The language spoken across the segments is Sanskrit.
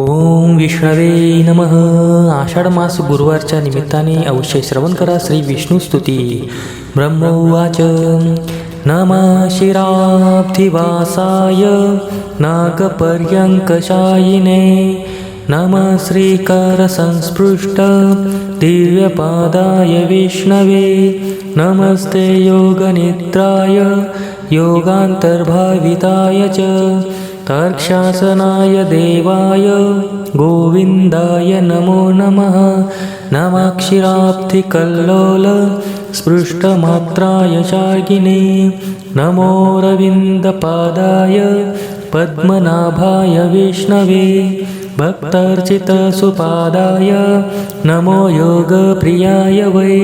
ओम विष्णवे नमः. आषाढ मास गुरुवारच्या निमित्ताने अवश्य श्रवण करा श्री विष्णू स्तुती. ब्रह्मोवाच नमः शिराब्धिवासाय. नागपर्यङ्कशायिने. नमः श्रीकरसंस्पृष्ट. दिव्यपादाय विष्णवे. नमस्ते योगनिद्राय. योगान्तर्भाविताय च. तर्क्षासनाय देवाय गोविन्दाय नमो नमः। नमक्षिराब्धिकल्लोल स्पृष्टमात्राय शार्गिने नमोरविन्दपादाय पद्मनाभाय विष्णवे भक्तर्चितसुपादाय नमो योगप्रियाय वै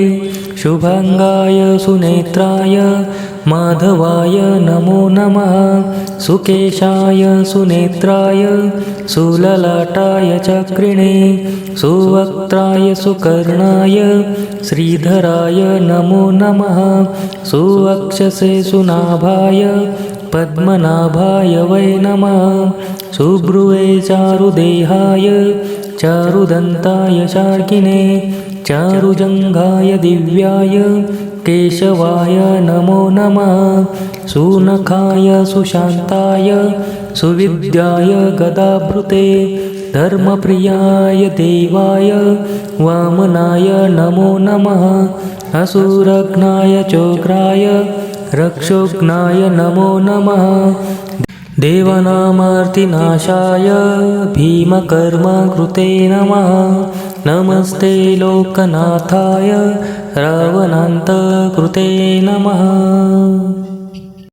शुभाङ्गाय सुनेत्राय माधवाय नमो नमः सुकेशाय सुनेत्राय सुललाटाय चक्रिणे सुवक्त्राय सुकर्णाय श्रीधराय नमो नमः सुवक्षसे सुनाभाय पद्मनाभाय वै नमः। सुब्रुवे चारुदेहाय चारुदन्ताय शार्किने चारुजङ्घाय दिव्याय केशवाय नमो नमः। सुनखाय सुशान्ताय सुविद्याय गदाभृते धर्मप्रियाय देवाय वामनाय नमो नमः। असुरघ्नाय चोग्राय रक्षोघ्नाय नमो नमः। देवनामार्तिनाशाय भीमकर्मकृते नमः। नमस्ते लोकनाथाय रावणान्तकृते नमः